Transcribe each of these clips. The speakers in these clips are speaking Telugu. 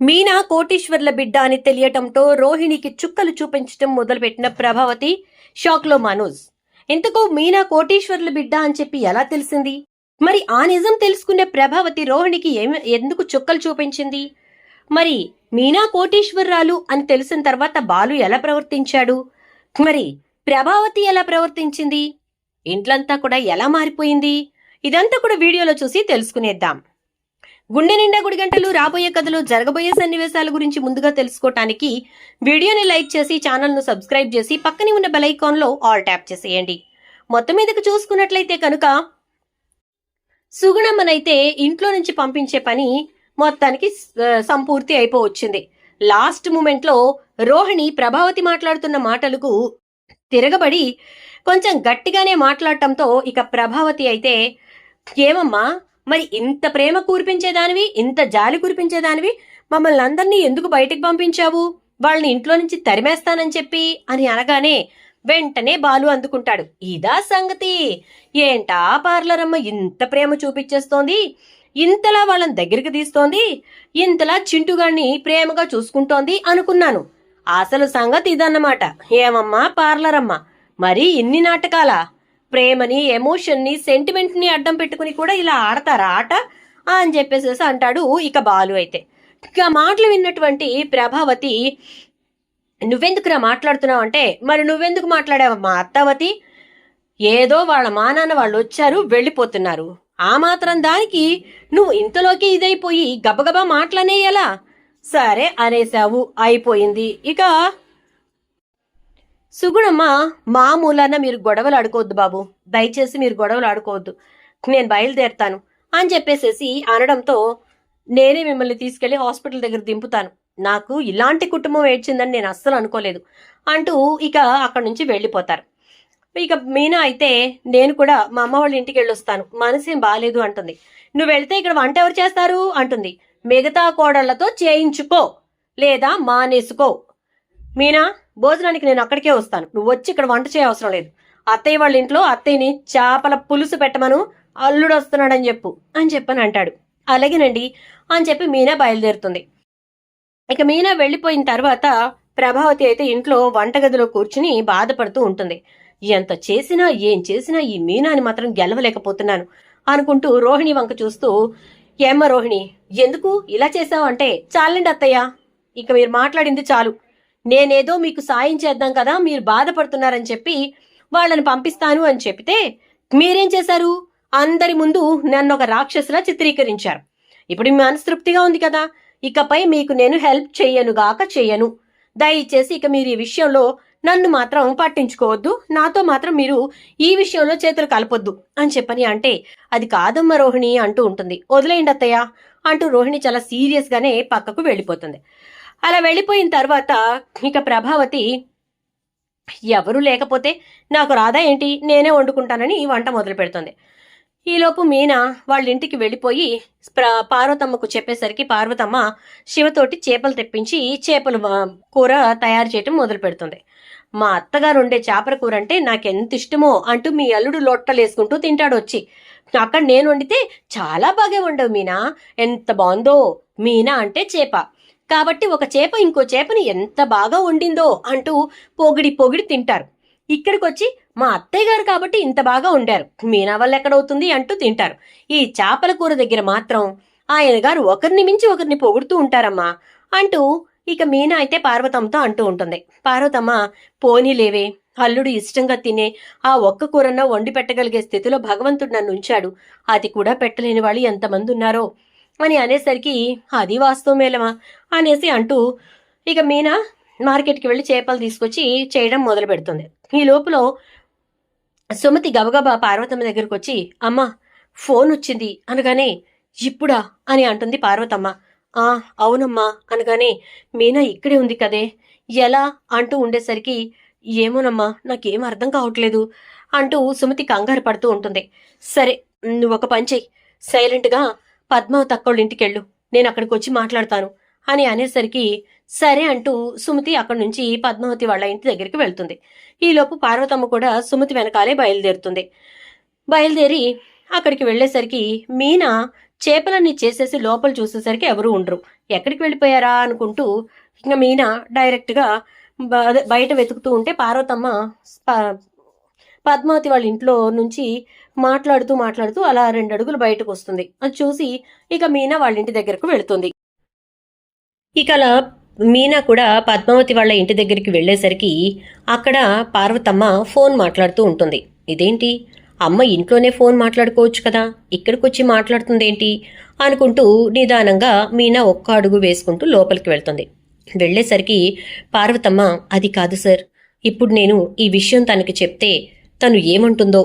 మీనా కోటీశ్వర్ల బిడ్డ అని తెలియటంతో రోహిణికి చుక్కలు చూపించటం మొదలుపెట్టిన ప్రభావతి షాక్లో మనోజ్. ఇంతకు మీనా కోటీశ్వర్ల బిడ్డ అని చెప్పి ఎలా తెలిసింది? మరి ఆ నిజం తెలుసుకునే ప్రభావతి రోహిణికి ఏమి ఎందుకు చుక్కలు చూపించింది? మరి మీనా కోటీశ్వరరాలు అని తెలిసిన తర్వాత బాలు ఎలా ప్రవర్తించాడు? మరి ప్రభావతి ఎలా ప్రవర్తించింది? ఇంట్లంతా కూడా ఎలా మారిపోయింది? ఇదంతా కూడా వీడియోలో చూసి తెలుసుకునేద్దాం. గుండె నిండా గుడి గంటలు రాబోయే కథలు జరగబోయే సన్నివేశాల గురించి ముందుగా తెలుసుకోవటానికి వీడియోని లైక్ చేసి ఛానల్ను సబ్స్క్రైబ్ చేసి పక్కనే ఉన్న బెల్ ఐకాన్లో ఆల్ ట్యాప్ చేసేయండి. మొత్తం మీదకి చూసుకున్నట్లయితే కనుక సుగుణమ్మనైతే ఇంట్లో నుంచి పంపించే పని మొత్తానికి సంపూర్తి అయిపోవచ్చింది. లాస్ట్ మూమెంట్లో రోహిణి ప్రభావతి మాట్లాడుతున్న మాటలకు తిరగబడి కొంచెం గట్టిగానే మాట్లాడటంతో ఇక ప్రభావతి అయితే ఏమమ్మా మరి ఇంత ప్రేమ కురిపించేదానివి ఇంత జాలి కురిపించేదానివి మమ్మల్ని అందరినీ ఎందుకు బయటకు పంపించావు? వాళ్ళని ఇంట్లో నుంచి తరిమేస్తానని చెప్పి అని అనగానే వెంటనే బాలు అందుకుంటాడు. ఇదా సంగతి. ఏంటా పార్లర్ అమ్మ ఇంత ప్రేమ చూపించేస్తోంది? ఇంతలా వాళ్ళని దగ్గరికి తీస్తోంది? ఇంతలా చింటుగాన్ని ప్రేమగా చూసుకుంటోంది అనుకున్నాను. అసలు సంగతి ఇదన్నమాట. ఏమమ్మా పార్లర్ అమ్మ మరి ఇన్ని నాటకాలా? ప్రేమని ఎమోషన్ని సెంటిమెంట్ని అడ్డం పెట్టుకుని కూడా ఇలా ఆడతారా? ఆట? అని చెప్పేసేసి అంటాడు ఇక బాలు అయితే. ఇక మాటలు విన్నటువంటి ప్రభావతి నువ్వెందుకురా మాట్లాడుతున్నావు అంటే మరి నువ్వెందుకు మాట్లాడావమ్మా అత్తవతి? ఏదో వాళ్ళ మా నాన్న వాళ్ళు వచ్చారు వెళ్ళిపోతున్నారు. ఆ మాత్రం దానికి నువ్వు ఇంతలోకి ఇదైపోయి గబగబా మాటలనేయలా సరే అనేసావు అయిపోయింది. ఇక సుగుణమ్మ మా మూలాన మీరు గొడవలు ఆడుకోవద్దు బాబు. దయచేసి మీరు గొడవలు ఆడుకోవద్దు. నేను బయలుదేరుతాను అని చెప్పేసేసి అనడంతో నేనే మిమ్మల్ని తీసుకెళ్ళి హాస్పిటల్ దగ్గర దింపుతాను. నాకు ఇలాంటి కుటుంబం ఏడ్చిందని నేను అస్సలు అనుకోలేదు అంటూ ఇక అక్కడి నుంచి వెళ్ళిపోతారు. ఇక మీనా అయితే నేను కూడా మా అమ్మ వాళ్ళ ఇంటికి వెళ్ళొస్తాను. మనసేం బాగాలేదు అంటుంది. నువ్వు వెళితే ఇక్కడ వంట ఎవరు చేస్తారు? అంటుంది. మిగతా కోడళ్ళతో చేయించుకో లేదా మానేసుకో. మీనా భోజనానికి నేను అక్కడికే వస్తాను. నువ్వు వచ్చి ఇక్కడ వంట చేయవసరం లేదు. అత్తయ్య వాళ్ళ ఇంట్లో అత్తయ్యని చేపల పులుసు పెట్టమను అల్లుడు వస్తున్నాడని చెప్పు అని చెప్పని అంటాడు. అలాగేనండి అని చెప్పి మీనా బయలుదేరుతుంది. ఇక మీనా వెళ్ళిపోయిన తర్వాత ప్రభావతి అయితే ఇంట్లో వంటగదిలో కూర్చుని బాధపడుతూ ఉంటుంది. ఎంత చేసినా ఏం చేసినా ఈ మీనాని మాత్రం గెలవలేకపోతున్నాను అనుకుంటూ రోహిణి వంక చూస్తూ ఏమ్మ రోహిణి ఎందుకు ఇలా చేసావు అంటే చాలండి అత్తయ్య. ఇక మీరు మాట్లాడింది చాలు. నేనేదో మీకు సాయం చేద్దాం కదా మీరు బాధపడుతున్నారని చెప్పి వాళ్ళని పంపిస్తాను అని చెప్తే మీరేం చేశారు? అందరి ముందు నన్ను ఒక రాక్షసులా చిత్రీకరించారు. ఇప్పుడు మీ మనస్తృప్తిగా ఉంది కదా ఇకపై మీకు నేను హెల్ప్ చెయ్యనుగాక చెయ్యను దయచేసి ఇక మీరు ఈ విషయంలో నన్ను మాత్రం పట్టించుకోవద్దు నాతో మాత్రం మీరు ఈ విషయంలో చేతులు కలపొద్దు అని చెప్పని అంటే అది కాదమ్మ రోహిణి అంటూ ఉంటుంది. వదిలేయండి అత్తయ్య అంటూ రోహిణి చాలా సీరియస్గానే పక్కకు వెళ్ళిపోతుంది. అలా వెళ్ళిపోయిన తర్వాత ఇక ప్రభావతి ఎవరు లేకపోతే నాకు రాదా ఏంటి? నేనే వండుకుంటానని ఈ వంట మొదలు పెడుతుంది. ఈలోపు మీనా వాళ్ళ ఇంటికి వెళ్ళిపోయి పార్వతమ్మకు చెప్పేసరికి పార్వతమ్మ శివతోటి చేపలు తెప్పించి చేపలు కూర తయారు చేయటం మొదలు పెడుతుంది. మా అత్తగారు ఉండే చేపల కూర అంటే నాకెంత ఇష్టమో అంటూ మీ అల్లుడు లొట్టలేసుకుంటూ తింటాడు వచ్చి. అక్కడ నేను వండితే చాలా బాగా వండవు మీనా. ఎంత బాగుందో. మీనా అంటే చేప. కాబట్టి ఒక చేప ఇంకో చేపని ఎంత బాగా వండిందో అంటూ పొగిడి పొగిడి తింటారు. ఇక్కడికి వచ్చి మా అత్తయ్య గారు కాబట్టి ఇంత బాగా వండారు. మీనా వల్ల ఎక్కడవుతుంది అంటూ తింటారు. ఈ చేపల కూర దగ్గర మాత్రం ఆయన గారు ఒకరిని మించి ఒకరిని పొగుడుతూ ఉంటారమ్మా అంటూ ఇక మీనా అయితే పార్వతమ్మతో అంటూ ఉంటుంది. పార్వతమ్మ పోనీలేవే అల్లుడు ఇష్టంగా తినే ఆ ఒక్క కూరన్న వండి పెట్టగలిగే స్థితిలో భగవంతుడు నన్ను ఉంచాడు. అది కూడా పెట్టలేని వాళ్ళు ఎంతమంది ఉన్నారో అని అనేసరికి అది వాస్తవమేలమా అనేసి అంటూ ఇక మీనా మార్కెట్కి వెళ్ళి చేపలు తీసుకొచ్చి చేయడం మొదలు పెడుతుంది. ఈ లోపల సుమతి గబగబా పార్వతమ్మ దగ్గరకు వచ్చి అమ్మ ఫోన్ వచ్చింది అనగానే ఇప్పుడా? అని అంటుంది పార్వతమ్మ. ఆ అవునమ్మా అనగానే మీనా ఇక్కడే ఉంది కదే. ఎలా? అంటూ ఉండేసరికి ఏమోనమ్మా నాకేం అర్థం కావట్లేదు అంటూ సుమతి కంగారు పడుతూ ఉంటుంది. సరే నువ్వు ఒక పని చెయ్యి. సైలెంట్గా పద్మావతి తక్కోళ్ళింటికెళ్ళు నేను అక్కడికి వచ్చి మాట్లాడతాను అని అనేసరికి సరే అంటూ సుమతి అక్కడి నుంచి పద్మావతి వాళ్ళ ఇంటి దగ్గరికి వెళ్తుంది. ఈలోపు పార్వతమ్మ కూడా సుమతి వెనకాలే బయలుదేరుతుంది. బయలుదేరి అక్కడికి వెళ్ళేసరికి మీనా చేపలన్నీ చేసేసి లోపల చూసేసరికి ఎవరు ఉండరు. ఎక్కడికి వెళ్ళిపోయారా అనుకుంటూ ఇంకా మీనా డైరెక్ట్గా బ- బయట వెతుకుతూ ఉంటే పార్వతమ్మ పద్మావతి వాళ్ళ ఇంట్లో నుంచి మాట్లాడుతూ మాట్లాడుతూ అలా రెండు అడుగులు బయటకు వస్తుంది అది చూసి ఇక మీనా వాళ్ళ ఇంటి దగ్గరకు వెళుతుంది. ఇక అలా మీనా కూడా పద్మావతి వాళ్ళ ఇంటి దగ్గరికి వెళ్ళేసరికి అక్కడ పార్వతమ్మ ఫోన్ మాట్లాడుతూ ఉంటుంది. ఇదేంటి? అమ్మ ఇంట్లోనే ఫోన్ మాట్లాడుకోవచ్చు కదా? ఇక్కడికి వచ్చి మాట్లాడుతుందేంటి? అనుకుంటూ నిదానంగా మీనా ఒక్క అడుగు వేసుకుంటూ లోపలికి వెళ్తుంది. వెళ్ళేసరికి పార్వతమ్మ అది కాదు సార్. ఇప్పుడు నేను ఈ విషయం తనకి చెప్తే తను ఏమంటుందో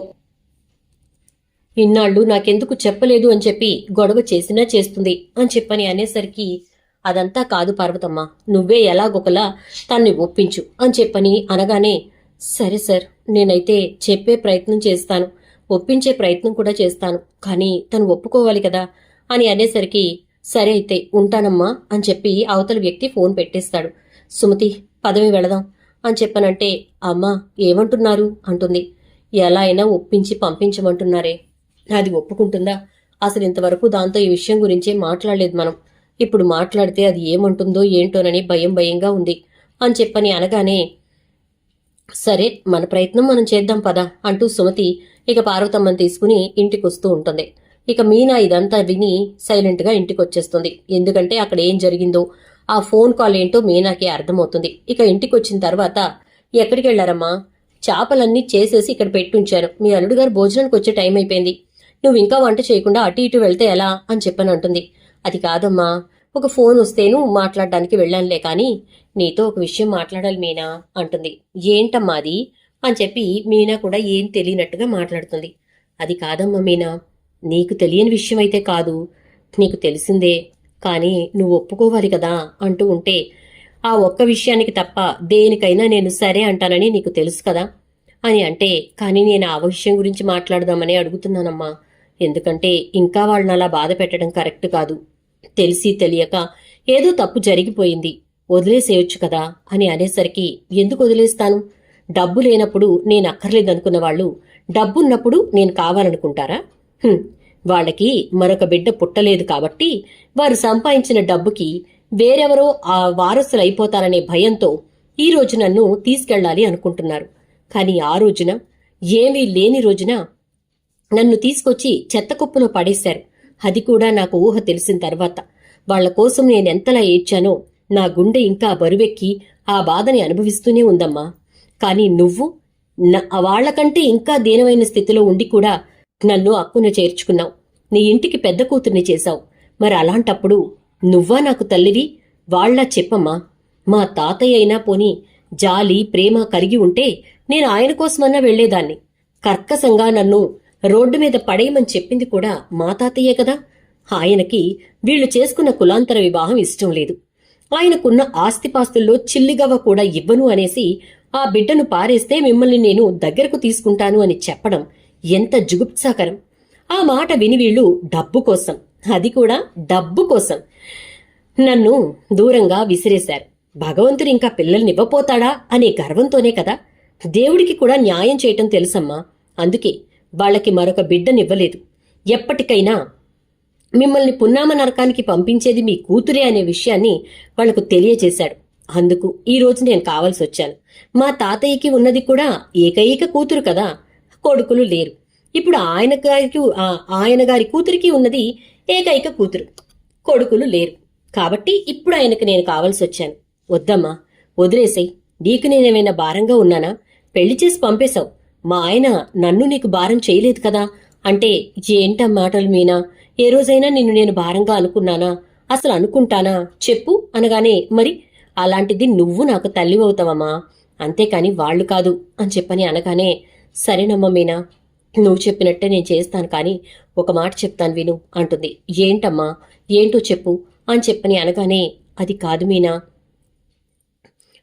ఇన్నాళ్ళు నాకెందుకు చెప్పలేదు అని చెప్పి గొడవ చేసినా చేస్తుంది అని చెప్పని అనేసరికి అదంతా కాదు పార్వతమ్మ. నువ్వే ఎలాగొకలా తన్ని ఒప్పించు అని చెప్పని అనగానే సరే సార్ నేనైతే చెప్పే ప్రయత్నం చేస్తాను. ఒప్పించే ప్రయత్నం కూడా చేస్తాను. కానీ తను ఒప్పుకోవాలి కదా అని అనేసరికి సరే అయితే ఉంటానమ్మా అని చెప్పి అవతల వ్యక్తి ఫోన్ పెట్టేస్తాడు. సుమతి పదవి వెళదాం అని చెప్పనంటే అమ్మా ఏమంటున్నారు? అంటుంది. ఎలా అయినా ఒప్పించి పంపించమంటున్నారే. అది ఒప్పుకుంటుందా? అసలు ఇంతవరకు దాంతో ఈ విషయం గురించే మాట్లాడలేదు మనం. ఇప్పుడు మాట్లాడితే అది ఏమంటుందో ఏంటోనని భయం భయంగా ఉంది. అని చెప్పని అనగానే సరే మన ప్రయత్నం మనం చేద్దాం పదా అంటూ సుమతి ఇక పార్వతమ్మని తీసుకుని ఇంటికి వస్తూ ఉంటుంది. ఇక మీనా ఇదంతా విని సైలెంట్గా ఇంటికొచ్చేస్తుంది. ఎందుకంటే అక్కడ ఏం జరిగిందో ఆ ఫోన్ కాల్ ఏంటో మీనాకి అర్థమవుతుంది. ఇక ఇంటికి వచ్చిన తర్వాత ఎక్కడికి వెళ్ళారమ్మా చేపలన్నీ చేసేసి ఇక్కడ పెట్టుంచారు. మీ అల్లుడు గారు భోజనానికి వచ్చే టైం అయిపోయింది. నువ్వు ఇంకా వంట చేయకుండా అటు ఇటు వెళ్తే ఎలా అని చెప్పని అంటుంది. అది కాదమ్మా. ఒక ఫోన్ వస్తేను మాట్లాడడానికి వెళ్ళానులే కానీ నీతో ఒక విషయం మాట్లాడాలి మీనా అంటుంది. ఏంటమ్మా అది? అని చెప్పి మీనా కూడా ఏం తెలియనట్టుగా మాట్లాడుతుంది. అది కాదమ్మా మీనా. నీకు తెలియని విషయం అయితే కాదు. నీకు తెలిసిందే. కానీ నువ్వు ఒప్పుకోవాలి కదా అంటూ ఉంటే ఆ ఒక్క విషయానికి తప్ప దేనికైనా నేను సరే అంటానని నీకు తెలుసు కదా? అని అంటే కానీ నేను ఆ విషయం గురించి మాట్లాడదామని అడుగుతున్నానమ్మా. ఎందుకంటే ఇంకా వాళ్ళని అలా బాధ పెట్టడం కరెక్ట్ కాదు. తెలిసి తెలియక ఏదో తప్పు జరిగిపోయింది. వదిలేసేయొచ్చు కదా అని అనేసరికి ఎందుకు వదిలేస్తాను? డబ్బు లేనప్పుడు నేను అక్కర్లేదనుకున్న వాళ్ళు డబ్బున్నప్పుడు నేను కావాలనుకుంటారా? వాళ్ళకి మరొక బిడ్డ పుట్టలేదు కాబట్టి వారు సంపాదించిన డబ్బుకి వేరెవరో ఆ వారసులు అయిపోతారనే భయంతో ఈ రోజు నన్ను తీసుకెళ్ళాలి అనుకుంటున్నారు. కానీ ఆ రోజున ఏమీ లేని రోజున నన్ను తీసుకొచ్చి చెత్తకుప్పలో పడేశారు. అది కూడా నాకు ఊహ తెలిసిన తర్వాత. వాళ్ళ కోసం నేనెంతలా ఏడ్చానో నా గుండె ఇంకా బరువెక్కి ఆ బాధని అనుభవిస్తూనే ఉందమ్మా. కానీ నువ్వు వాళ్ళకంటే ఇంకా దీనమైన స్థితిలో ఉండి కూడా నన్ను అక్కున చేర్చుకున్నావు. నీ ఇంటికి పెద్ద కూతుర్ని చేశావు. మరి అలాంటప్పుడు నువ్వా నాకు తల్లివి? వాళ్ళ చెప్పమ్మా. మా తాతయ్య అయినా పోని జాలి ప్రేమ కలిగి ఉంటే నేను ఆయన కోసమన్నా వెళ్ళేదాన్ని కర్కసంగా నన్ను రోడ్డు మీద పడేయమని చెప్పింది కూడా మా తాతయ్యే కదా. ఆయనకి వీళ్ళు చేసుకున్న కులాంతర వివాహం ఇష్టం లేదు. ఆయనకున్న ఆస్తిపాస్తుల్లో చిల్లిగవ్వ కూడా ఇవ్వను అనేసి ఆ బిడ్డను పారేస్తే మిమ్మల్ని నేను దగ్గరకు తీసుకుంటాను అని చెప్పడం ఎంత జుగుప్సాకరం. ఆ మాట విని వీళ్ళు డబ్బు కోసం అది కూడా డబ్బు కోసం నన్ను దూరంగా విసిరేశారు. భగవంతుడు ఇంకా పిల్లల్నివ్వపోతాడా అనే గర్వంతోనే కదా. దేవుడికి కూడా న్యాయం చేయటం తెలుసమ్మా. అందుకే వాళ్ళకి మరొక బిడ్డనివ్వలేదు. ఎప్పటికైనా మిమ్మల్ని పున్నామ నరకానికి పంపించేది మీ కూతురే అనే విషయాన్ని వాళ్ళకు తెలియజేశాడు. అందుకు ఈ రోజు నేను కావాల్సి వచ్చాను. మా తాతయ్యకి ఉన్నది కూడా ఏకైక కూతురు కదా కొడుకులు లేరు. ఇప్పుడు ఆయన గారికి ఆయన గారి కూతురికి ఉన్నది ఏకైక కూతురు కొడుకులు లేరు. కాబట్టి ఇప్పుడు ఆయనకు నేను కావాల్సి వచ్చాను. వద్దమ్మా వదిలేసేయ్. నీకు నేనేమైనా భారంగా ఉన్నానా? పెళ్ళి చేసి పంపేశావు. మా ఆయన నన్ను నీకు భారం చేయలేదు కదా? అంటే ఏంటా మాటలు మీనా? ఏ రోజైనా నిన్ను నేను భారంగా అనుకున్నానా? అసలు అనుకుంటానా? చెప్పు అనగానే మరి అలాంటిది నువ్వు నాకు తల్లి అవుతావమ్మా అంతేకాని వాళ్ళు కాదు అని చెప్పని అనగానే సరేనమ్మా మీనా నువ్వు చెప్పినట్టే నేను చేస్తాను కానీ ఒక మాట చెప్తాను విను అంటుంది. ఏంటమ్మా? ఏంటో చెప్పు అని చెప్పని అనగానే అది కాదు మీనా.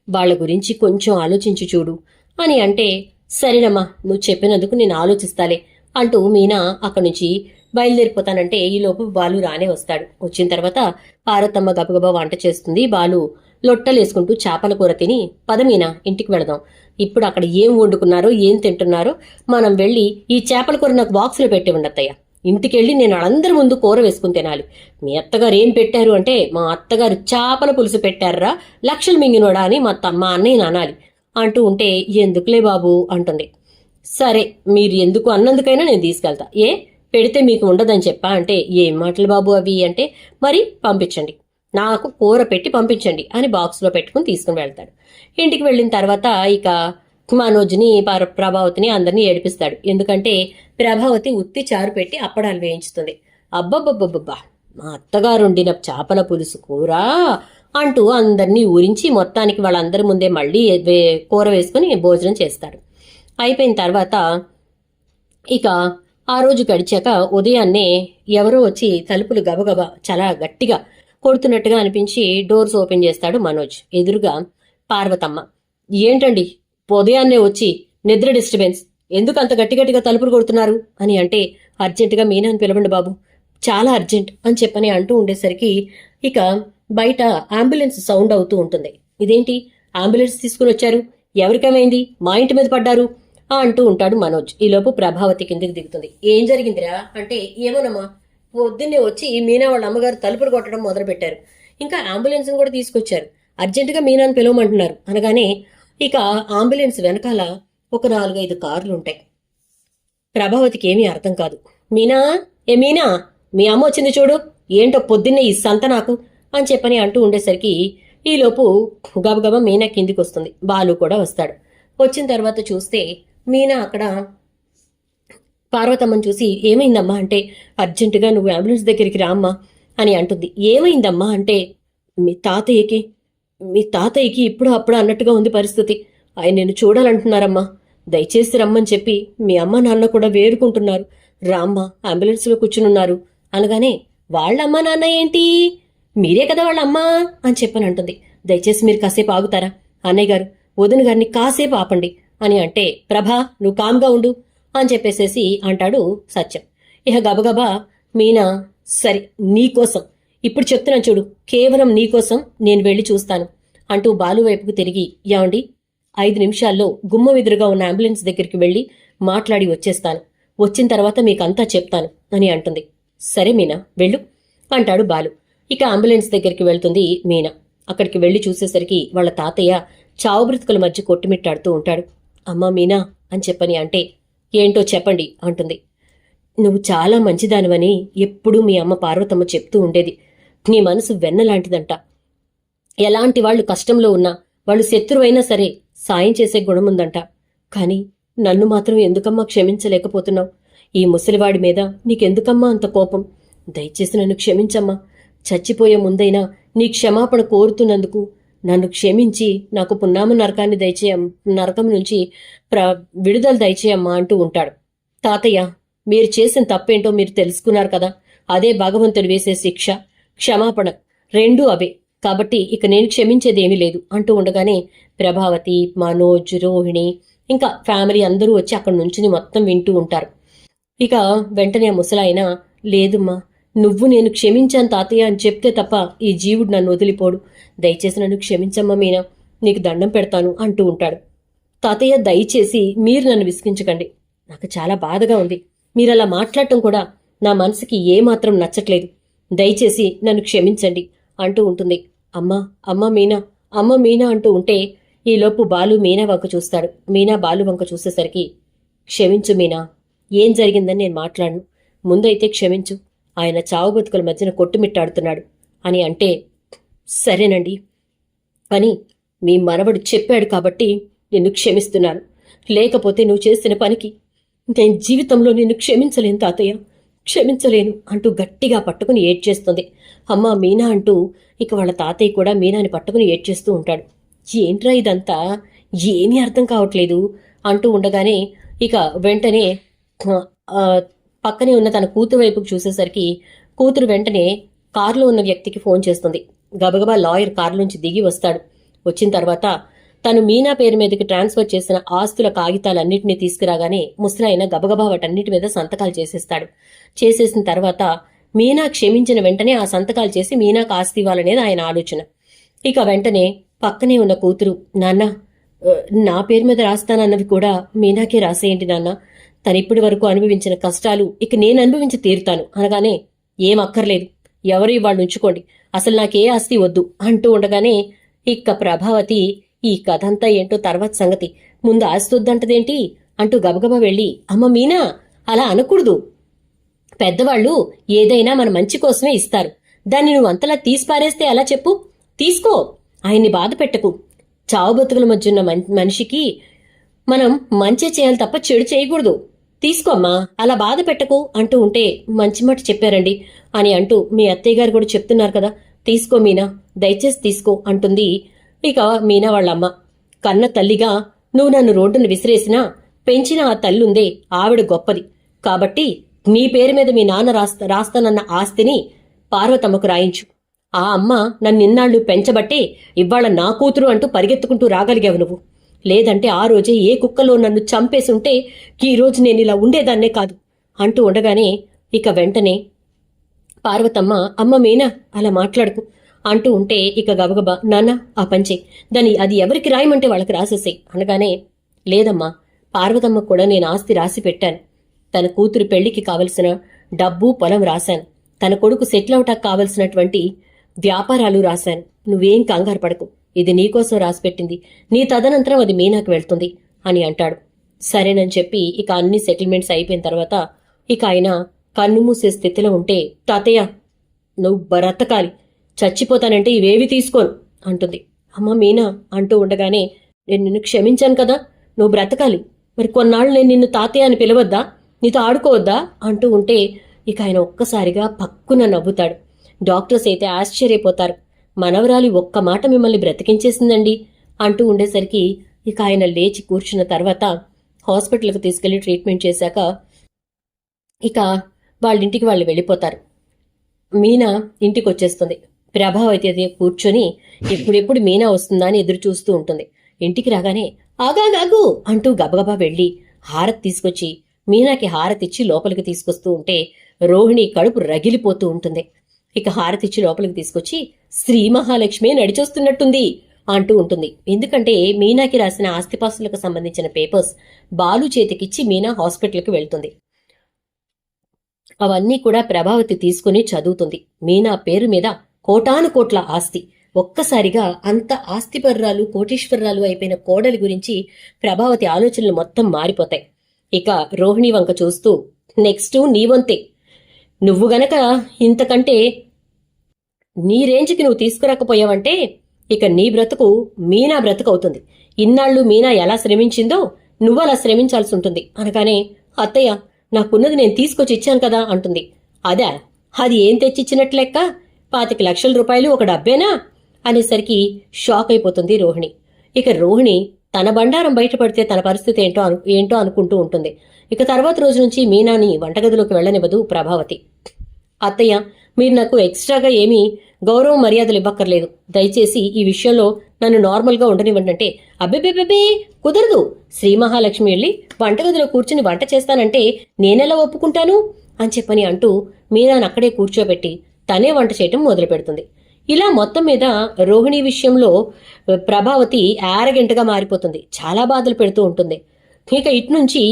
వాళ్ళ గురించి కొంచెం ఆలోచించి చూడు అని అంటే సరేనమ్మా నువ్వు చెప్పినందుకు నేను ఆలోచిస్తాలే అంటూ మీనా అక్కడి నుంచి బయలుదేరిపోతానంటే ఈలోపు బాలు రానే వస్తాడు. వచ్చిన తర్వాత పార్వతమ్మ గబగబా వంట చేస్తుంది. బాలు లొట్టలేసుకుంటూ చేపల కూర తిని పదమీనా ఇంటికి వెళదాం. ఇప్పుడు అక్కడ ఏం వండుకున్నారో ఏం తింటున్నారో మనం వెళ్ళి ఈ చేపల కూర నాకు బాక్సులో పెట్టి ఉండత్తయ్య. ఇంటికెళ్ళి నేను అందరి ముందు కూర వేసుకుని తినాలి. మీ అత్తగారు ఏం పెట్టారు అంటే మా అత్తగారు చేపల పులుసు పెట్టారా లక్షలు మింగినోడా అని మా తమ్మ అన్నయ్య అనాలి అంటూ ఉంటే ఎందుకులే బాబు? అంటుంది. సరే మీరు ఎందుకు అన్నందుకైనా నేను తీసుకెళ్తా. ఏ? పెడితే మీకు ఉండదని చెప్పా అంటే ఏం మాటలు బాబు అవి? అంటే మరి పంపించండి. నాకు కూర పెట్టి పంపించండి అని బాక్స్లో పెట్టుకుని తీసుకుని వెళ్తాడు. ఇంటికి వెళ్ళిన తర్వాత ఇక మనోజ్ని పర ప్రభావతిని అందరినీ ఏడిపిస్తాడు. ఎందుకంటే ప్రభావతి ఉత్తి చారు పెట్టి అప్పడాలు వేయించుతుంది. అబ్బబ్బబ్బబ్బబ్బా! మా అత్తగారు వండిన చేపల పులుసు కూర! అంటూ అందరినీ ఊరించి మొత్తానికి వాళ్ళందరి ముందే మళ్ళీ కూర వేసుకుని భోజనం చేస్తాడు అయిపోయిన తర్వాత ఇక ఆ రోజు గడిచాక ఉదయాన్నే ఎవరో వచ్చి తలుపులు గబగబా చాలా గట్టిగా కొడుతున్నట్టుగా అనిపించి డోర్స్ ఓపెన్ చేస్తాడు మనోజ్. ఎదురుగా పార్వతమ్మ. ఏంటండి? ఉదయాన్నే వచ్చి నిద్ర డిస్టర్బెన్స్. ఎందుకు అంత గట్టి గట్టిగా తలుపులు కొడుతున్నారు? అని అంటే అర్జెంటుగా మీనాన్ని పిలవండి బాబు. చాలా అర్జెంట్ అని చెప్పని అంటూ ఉండేసరికి ఇక బయట అంబులెన్స్ సౌండ్ అవుతూ ఉంటుంది. ఇదేంటి? అంబులెన్స్ తీసుకుని వచ్చారు. ఎవరికేమైంది? మా ఇంటి మీద పడ్డారు. అంటూ ఉంటాడు మనోజ్. ఈలోపు ప్రభావతి కిందికి దిగుతుంది. ఏం జరిగిందిరా? అంటే ఏమోనమ్మా. పొద్దున్నే వచ్చి మీనా వాళ్ళ అమ్మగారు తలుపులు కొట్టడం మొదలుపెట్టారు. ఇంకా అంబులెన్స్ కూడా తీసుకొచ్చారు. అర్జెంటుగా మీనాను పిలవమంటున్నారు. అనగానే ఇక అంబులెన్స్ వెనకాల ఒక నాలుగైదు కార్లు ఉంటాయి ప్రభావతికి ఏమీ అర్థం కాదు. మీనా? ఏ మీనా? మీ అమ్మ వచ్చింది చూడు. ఏంటో పొద్దున్నే ఈ సంత నాకు. అని చెప్పని అంటూ ఉండేసరికి ఈలోపు గబగబ మీనా కిందికి వస్తుంది. బాలు కూడా వస్తాడు. వచ్చిన తర్వాత చూస్తే మీనా అక్కడ పార్వతమ్మని చూసి ఏమైందమ్మా అంటే అర్జెంటుగా నువ్వు అంబులెన్స్ దగ్గరికి రామ్మా అని అంటుంది. ఏమైందమ్మా అంటే మీ తాతయ్యకి మీ తాతయ్యకి ఇప్పుడు అప్పుడు అన్నట్టుగా ఉంది పరిస్థితి. ఆయన నేను చూడాలంటున్నారమ్మా. దయచేసి రమ్మని చెప్పి మీ అమ్మ నాన్న కూడా వేడుకుంటున్నారు. రామ్మా అంబులెన్స్లో కూర్చునున్నారు. అనగానే వాళ్ళ అమ్మ నాన్న ఏంటి? మీరే కదా వాళ్ళ అమ్మా అని చెప్పని అంటుంది. దయచేసి మీరు కాసేపు ఆగుతారా? అన్నయ్య గారు వదిన గారిని కాసేపు ఆపండి. అని అంటే ప్రభా నువ్వు కామ్గా ఉండు అని చెప్పేసేసి అంటాడు సత్యం. ఇహ గబగబా మీనా సరే నీకోసం ఇప్పుడు చెప్తున్నాను చూడు కేవలం నీకోసం నేను వెళ్ళి చూస్తాను అంటూ బాలు వైపుకు తిరిగి ఏమండి? ఐదు నిమిషాల్లో గుమ్మం ఎదురుగా ఉన్న అంబులెన్స్ దగ్గరికి వెళ్ళి మాట్లాడి వచ్చేస్తాను. వచ్చిన తర్వాత మీకంతా చెప్తాను అని అంటుంది. సరే మీనా వెళ్ళు అంటాడు బాలు. ఇక అంబులెన్స్ దగ్గరికి వెళ్తుంది మీనా. అక్కడికి వెళ్ళి చూసేసరికి వాళ్ళ తాతయ్య చావు బ్రతుకుల మధ్య కొట్టుమిట్టాడుతూ ఉంటాడు. అమ్మా మీనా అని చెప్పని అంటే ఏంటో చెప్పండి అంటుంది. నువ్వు చాలా మంచిదానివని ఎప్పుడూ మీ అమ్మ పార్వతమ్మ చెప్తూ ఉండేది. నీ మనసు వెన్నలాంటిదంట ఎలాంటి వాళ్ళు కష్టంలో ఉన్నా వాళ్ళు శత్రువైనా సరే సాయం చేసే గుణముందంట కాని నన్ను మాత్రం ఎందుకమ్మా క్షమించలేకపోతున్నావు? ఈ ముసలివాడి మీద నీకెందుకమ్మా అంత కోపం? దయచేసి నన్ను క్షమించమ్మా. చచ్చిపోయే ముందైనా నీ క్షమాపణ కోరుతున్నందుకు నన్ను క్షమించి నాకు పున్నామ నరకాన్ని దయచేయం నరకం నుంచి ప్ర విడుదల దయచేయమ్మా అంటూ ఉంటాడు. తాతయ్య మీరు చేసిన తప్పేంటో మీరు తెలుసుకున్నారు కదా. అదే భగవంతుడు వేసే శిక్ష క్షమాపణ రెండూ అవే. కాబట్టి ఇక నేను క్షమించేదేమీ లేదు అంటూ ఉండగానే ప్రభావతి మనోజ్ రోహిణి ఇంకా ఫ్యామిలీ అందరూ వచ్చి అక్కడి నుంచి మొత్తం వింటూ ఉంటారు. ఇక వెంటనే ముసలాయన లేదమ్మా నువ్వు నేను క్షమించాను తాతయ్య అని చెప్తే తప్ప ఈ జీవుడు నన్ను వదిలిపోడు. దయచేసి నన్ను క్షమించమ్మా మీనా. నీకు దండం పెడతాను అంటూ ఉంటాడు. తాతయ్య దయచేసి మీరు నన్ను విసిగించకండి. నాకు చాలా బాధగా ఉంది. మీరు అలా మాట్లాడటం కూడా నా మనసుకి ఏమాత్రం నచ్చట్లేదు. దయచేసి నన్ను క్షమించండి అంటూ ఉంటుంది. అమ్మా అమ్మ మీనా. అమ్మ మీనా అంటూ ఉంటే ఈలోపు బాలు మీనా వంక చూస్తాడు. మీనా బాలు వంక చూసేసరికి క్షమించు మీనా. ఏం జరిగిందని నేను మాట్లాడను. ముందైతే క్షమించు. ఆయన చావు బతుకుల మధ్యన కొట్టుమిట్టాడుతున్నాడు అని అంటే సరేనండి. అని మీ మనవడు చెప్పాడు కాబట్టి నిన్ను క్షమిస్తున్నాను. లేకపోతే నువ్వు చేసిన పనికి నేను జీవితంలో నిన్ను క్షమించలేను తాతయ్య. క్షమించలేను అంటూ గట్టిగా పట్టుకుని ఏడ్చేస్తుంది. అమ్మ మీనా అంటూ ఇక వాళ్ళ తాతయ్య కూడా మీనాని పట్టుకుని ఏడ్చేస్తూ ఉంటాడు. ఏంట్రా ఇదంతా? ఏమీ అర్థం కావట్లేదు అంటూ ఉండగానే ఇక వెంటనే పక్కనే ఉన్న తన కూతురు వైపుకు చూసేసరికి కూతురు వెంటనే కారులో ఉన్న వ్యక్తికి ఫోన్ చేస్తుంది. గబగబా లాయర్ కారులోంచి దిగి వస్తాడు. వచ్చిన తర్వాత తను మీనా పేరు మీదకి ట్రాన్స్ఫర్ చేసిన ఆస్తుల కాగితాలన్నింటినీ తీసుకురాగానే ముసలాయన గబగబా వాటన్నిటి మీద సంతకాలు చేసేస్తాడు. చేసేసిన తర్వాత మీనా క్షమించిన వెంటనే ఆ సంతకాలు చేసి మీనాకు ఆస్తి ఇవ్వాలనేది ఆయన ఆలోచన. ఇక వెంటనే పక్కనే ఉన్న కూతురు నాన్న నా పేరు మీద రాస్తానన్నవి కూడా మీనాకే రాసేయండి నాన్న. తను ఇప్పటి వరకు అనుభవించిన కష్టాలు ఇక నేను అనుభవించి తీరుతాను. అనగానే ఏం అక్కర్లేదు. ఎవరు వాళ్ళు ఉంచుకోండి. అసలు నాకే ఆస్తి వద్దు అంటూ ఉండగానే ఇక్క ప్రభావతి ఈ కథంతా ఏంటో తర్వాత సంగతి. ముందు ఆస్తి వద్దంటదేంటి? అంటూ గబగబా వెళ్ళి అమ్మ మీనా అలా అనకూడదు. పెద్దవాళ్ళు ఏదైనా మన మంచి కోసమే ఇస్తారు. దాన్ని నువ్వు అంతలా తీసిపారేస్తే ఎలా చెప్పు. తీసుకో. ఆయన్ని బాధ పెట్టకు. చావు బతుకుల మధ్య ఉన్న మనిషికి మనం మంచి చేయాలి తప్ప చెడు చేయకూడదు. తీసుకోమ్మా అలా బాధ పెట్టకు అంటూ ఉంటే మంచి మాట చెప్పారండి అని అంటూ మీ అత్తయ్య గారు కూడా చెప్తున్నారు కదా. తీసుకో మీనా దయచేసి తీసుకో అంటుంది ఇక మీనా వాళ్ళమ్మ. కన్న తల్లిగా నువ్వు నన్ను రోడ్డును విసిరేసినా పెంచిన ఆ తల్లుందే ఆవిడ గొప్పది. కాబట్టి నీ పేరు మీద మీ నాన్న రాస్తా రాస్తానన్న ఆస్తిని పార్వతమ్మకు రాయించు. ఆ అమ్మ నన్నిన్నాళ్ళు పెంచబట్టే ఇవాళ నా కూతురు అంటూ పరిగెత్తుకుంటూ రాగలిగావు నువ్వు. లేదంటే ఆ రోజే ఏ కుక్కలో నన్ను చంపేసుంటే ఈరోజు నేను ఇలా ఉండేదాన్నే కాదు అంటూ ఉండగానే ఇక వెంటనే పార్వతమ్మ అమ్మ మీనా? అలా మాట్లాడుకు అంటూ ఉంటే ఇక గబగబా నాన్న ఆ పంచే దాని అది ఎవరికి రాయమంటే వాళ్ళకి రాసేసే అనగానే లేదమ్మా పార్వతమ్మ కూడా నేను ఆస్తి రాసి పెట్టాను. తన కూతురు పెళ్ళికి కావలసిన డబ్బు పొలం రాశాను. తన కొడుకు సెటిల్ అవటానికి కావలసినటువంటి వ్యాపారాలు రాశాను. నువ్వేం కంగారు పడకు. ఇది నీకోసం రాసిపెట్టింది. నీ తదనంతరం అది మీనాకు వెళ్తుంది అని అంటాడు. సరేనని చెప్పి ఇక అన్ని సెటిల్మెంట్స్ అయిపోయిన తర్వాత ఇక ఆయన కన్ను మూసే స్థితిలో ఉంటే తాతయ్య నువ్వు బ్రతకాలి. చచ్చిపోతానంటే ఇవేవి తీసుకోను అంటుంది. అమ్మ మీనా అంటూ ఉండగానే నేను నిన్ను క్షమించాను కదా నువ్వు బ్రతకాలి. మరి కొన్నాళ్ళు నేను నిన్ను తాతయ్య అని పిలవద్దా? నీతో ఆడుకోవద్దా? అంటూ ఉంటే ఇక ఆయన ఒక్కసారిగా పక్కున నవ్వుతాడు. డాక్టర్స్ అయితే ఆశ్చర్యపోతారు. మనవరాలి ఒక్క మాట మిమ్మల్ని బ్రతికించేసిందండి అంటూ ఉండేసరికి ఇక ఆయన లేచి కూర్చున్న తర్వాత హాస్పిటల్కి తీసుకెళ్ళి ట్రీట్మెంట్ చేశాక ఇక వాళ్ళ ఇంటికి వాళ్ళు వెళ్ళిపోతారు. మీనా ఇంటికి వచ్చేస్తుంది ప్రభావతి అయితే కూర్చొని ఎప్పుడెప్పుడు మీనా వస్తుందా అని ఎదురు చూస్తూ ఉంటుంది. ఇంటికి రాగానే ఆగాగాగు అంటూ గబగబా వెళ్ళి హారతి తీసుకొచ్చి మీనాకి హారతిచ్చి లోపలికి తీసుకొస్తూ ఉంటే రోహిణి కడుపు రగిలిపోతూ ఉంటుంది. ఇక హారతిచ్చి లోపలికి తీసుకొచ్చి శ్రీ మహాలక్ష్మి నడిచొస్తున్నట్టుంది అంటూ ఉంటుంది. ఎందుకంటే మీనాకి రాసిన ఆస్తిపాస్తులకు సంబంధించిన పేపర్స్ బాలు చేతికిచ్చి మీనా హాస్పిటల్కి వెళ్తుంది. అవన్నీ కూడా ప్రభావతి తీసుకుని చదువుతుంది. మీనా పేరు మీద కోటాను కోట్ల ఆస్తి. ఒక్కసారిగా అంత ఆస్తిపర్రాలు కోటీశ్వర్రాలు అయిపోయిన కోడలి గురించి ప్రభావతి ఆలోచనలు మొత్తం మారిపోతాయి. ఇక రోహిణి వంక చూస్తూ నెక్స్ట్ నీ వంతే. నువ్వు గనక ఇంతకంటే నీ రేంజ్కి నువ్వు తీసుకురాకపోయావంటే ఇక నీ బ్రతుకు మీనా బ్రతుకు అవుతుంది ఇన్నాళ్ళు మీనా ఎలా శ్రమించిందో నువ్వు అలా శ్రమించాల్సి ఉంటుంది. అనగానే అత్తయ్య నాకున్నది నేను తీసుకొచ్చి ఇచ్చాను కదా అంటుంది. అదే? అది ఏం తెచ్చిచ్చినట్లు లెక్క? పాతిక లక్షల రూపాయలు ఒక డబ్బేనా? అనేసరికి షాక్ అయిపోతుంది రోహిణి. ఇక రోహిణి తన బండారం బయటపడితే తన పరిస్థితి ఏంటో అను ఏంటో అనుకుంటూ ఉంటుంది. ఇక తర్వాత రోజు నుంచి మీనాని వంటగదిలోకి వెళ్ళనివ్వదు ప్రభావతి. అత్తయ్య మీరు నాకు ఎక్స్ట్రాగా ఏమీ గౌరవ మర్యాదలు ఇవ్వక్కర్లేదు. దయచేసి ఈ విషయంలో నన్ను నార్మల్గా ఉండనివ్వండి అంటే అబ్బెబ్బెబ్బే కుదరదు. శ్రీ మహాలక్ష్మి వెళ్ళి వంటగదిలో కూర్చుని వంట చేస్తానంటే నేనెలా ఒప్పుకుంటాను? అని చెప్పని అంటూ మీనాను అక్కడే కూర్చోబెట్టి తనే వంట చేయటం మొదలు పెడుతుంది ఇలా మొత్తం మీద రోహిణి విషయంలో ప్రభావతి యారగెంట్గా మారిపోతుంది. చాలా బాధలు పెడుతూ ఉంటుంది. ఇక ఇటు నుంచి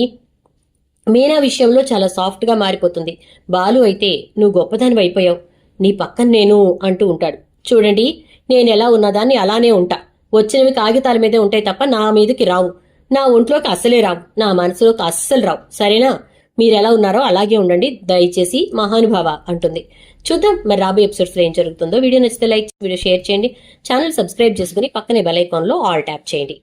మీనా విషయంలో చాలా సాఫ్ట్గా మారిపోతుంది. బాలు అయితే నువ్వు గొప్పదానివి అయిపోయావు. నీ పక్కన నేను అంటూ ఉంటాడు. చూడండి నేను ఎలా ఉన్నదాన్ని అలానే ఉంటా. వచ్చినవి కాగితాల మీదే ఉంటాయి తప్ప నా మీదకి రావు. నా ఒంట్లోకి అస్సలే రావు. నా మనసులోకి అస్సలు రావు. సరేనా? మీరు ఎలా ఉన్నారో అలాగే ఉండండి. దయచేసి మహానుభావ అంటుంది. చూద్దాం మరి రాబోయే ఎపిసోడ్స్లో ఏం జరుగుతుందో. వీడియో నచ్చితే లైక్ వీడియో షేర్ చేయండి. ఛానల్ సబ్స్క్రైబ్ చేసుకుని పక్కనే బెల్ ఐకాన్లో ఆల్ ట్యాప్ చేయండి.